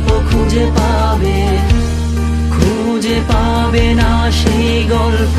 গল্প খুঁজে পাবে খুঁজে পাবে না সেই গল্প